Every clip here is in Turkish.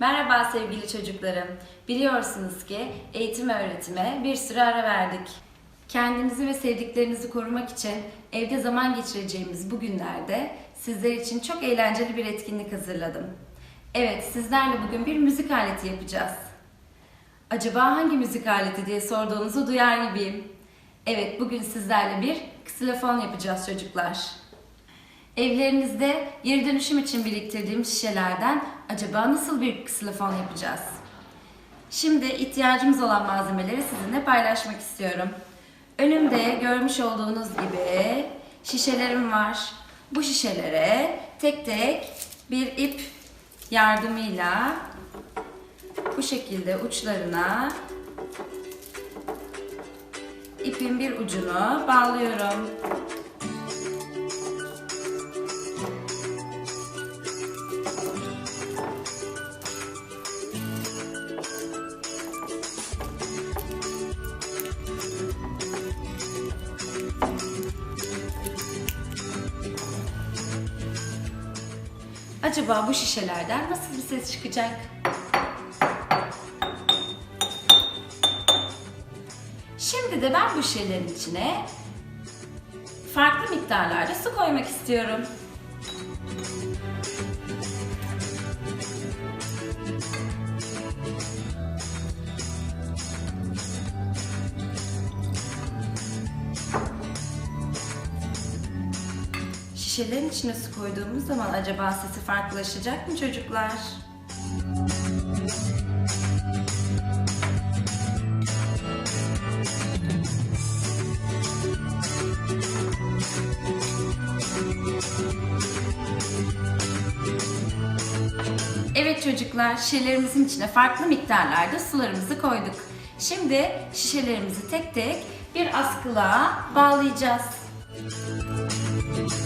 Merhaba sevgili çocuklarım. Biliyorsunuz ki eğitim öğretime bir süre ara verdik. Kendinizi ve sevdiklerinizi korumak için evde zaman geçireceğimiz bu günlerde sizler için çok eğlenceli bir etkinlik hazırladım. Evet, sizlerle bugün bir müzik aleti yapacağız. Acaba hangi müzik aleti diye sorduğunuzu duyar gibiyim. Evet, bugün sizlerle bir ksilofon yapacağız çocuklar. Evlerinizde geri dönüşüm için biriktirdiğim şişelerden acaba nasıl bir ksilofon yapacağız? Şimdi ihtiyacımız olan malzemeleri sizinle paylaşmak istiyorum. Önümde görmüş olduğunuz gibi şişelerim var. Bu şişelere tek tek bir ip yardımıyla bu şekilde uçlarına ipin bir ucunu bağlıyorum. Acaba bu şişelerden nasıl bir ses çıkacak? Şimdi de ben bu şişelerin içine farklı miktarlarda su koymak istiyorum. Şişelerin içine su koyduğumuz zaman acaba sesi farklılaşacak mı çocuklar? Evet çocuklar, şişelerimizin içine farklı miktarlarda sularımızı koyduk. Şimdi şişelerimizi tek tek bir askılığa bağlayacağız. Evet,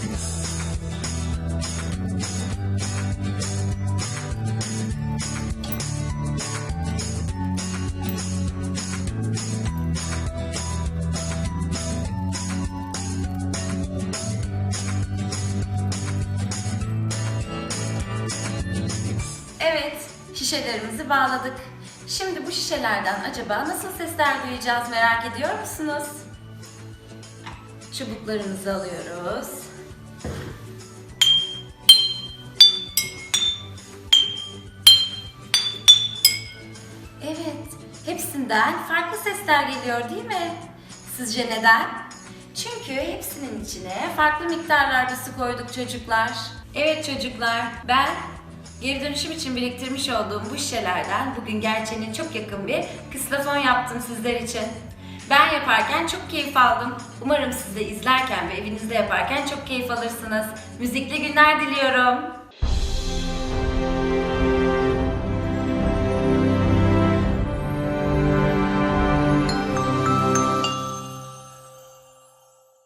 şişelerimizi bağladık. Şimdi bu şişelerden acaba nasıl sesler duyacağız merak ediyor musunuz? Çubuklarımızı alıyoruz. Evet, hepsinden farklı sesler geliyor değil mi? Sizce neden? Çünkü hepsinin içine farklı miktarlarda su koyduk çocuklar. Evet çocuklar, ben geri dönüşüm için biriktirmiş olduğum bu şişelerden bugün gerçeğine çok yakın bir ksilofon yaptım sizler için. Ben yaparken çok keyif aldım. Umarım siz de izlerken ve evinizde yaparken çok keyif alırsınız. Müzikli günler diliyorum.